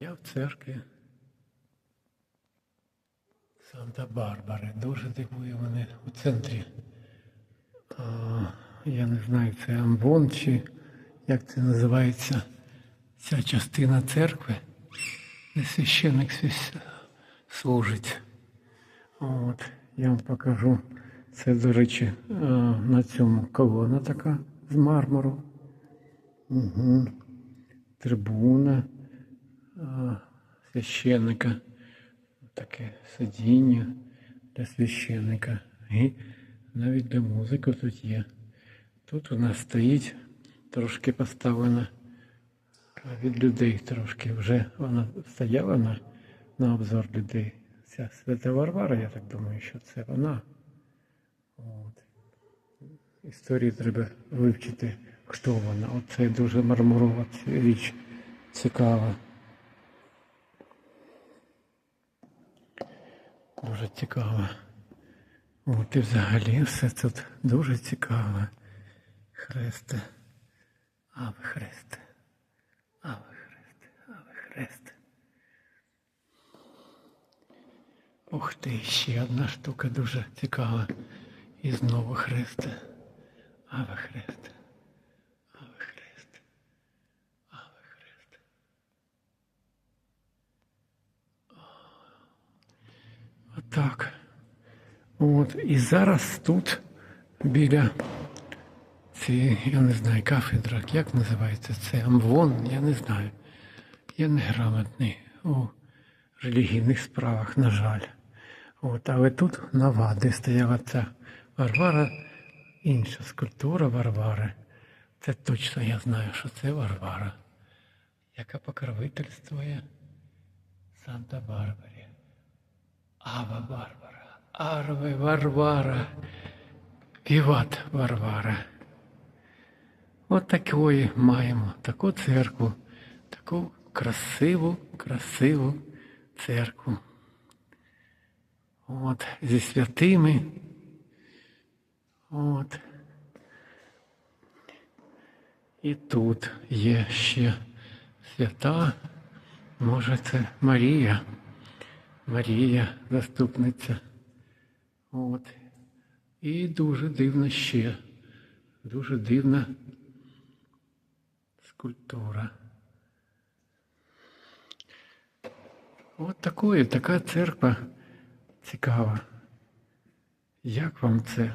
Я в церкві Санта-Барбари. Дуже дивує вони у центрі. А, я не знаю, це амбон чи як це називається ця частина церкви, де священник служить. От, я вам покажу. Це, до речі, е, на цьому колона така з мармуру. Угу. Трибуна священника. Таке сидіння для священника. І навіть для музики тут є. Тут у нас стоїть трошки поставлена від людей трошки. Вже вона стояла на, на обзор людей. Ця свята Варвара, я так думаю, що це вона. От. Історії треба вивчити, хто вона. Оце дуже мармурова річ цікава. Дуже цікава. От і взагалі все тут дуже цікаве. Хресте. Аве Хресте. Аве Хресте. Аве Хресте. Ух ти, ще одна штука дуже цікава. І знову Хресте. Аве Хресте. Аве Хресте. Аве Хресте. Отак. От. І зараз тут біля ці, я не знаю, кафедра, як називається це? Амвон, я не знаю. Я не грамотний у релігійних справах, на жаль. От, але тут нова, де стояла ця Варвара, інша скульптура Варвари. Це точно я знаю, що це Варвара, яка покровительствує Санта-Барбарі. Ава Барбара, Арве Варвара, Віват Варвара. От такої маємо, таку церкву, таку красиву, красиву церкву. От, зі святими. От. І тут є ще свята. Може, це Марія. Марія, заступниця. От. І дуже дивно ще. Дуже дивна скульптура. От такої, така церква цікава. Як вам це?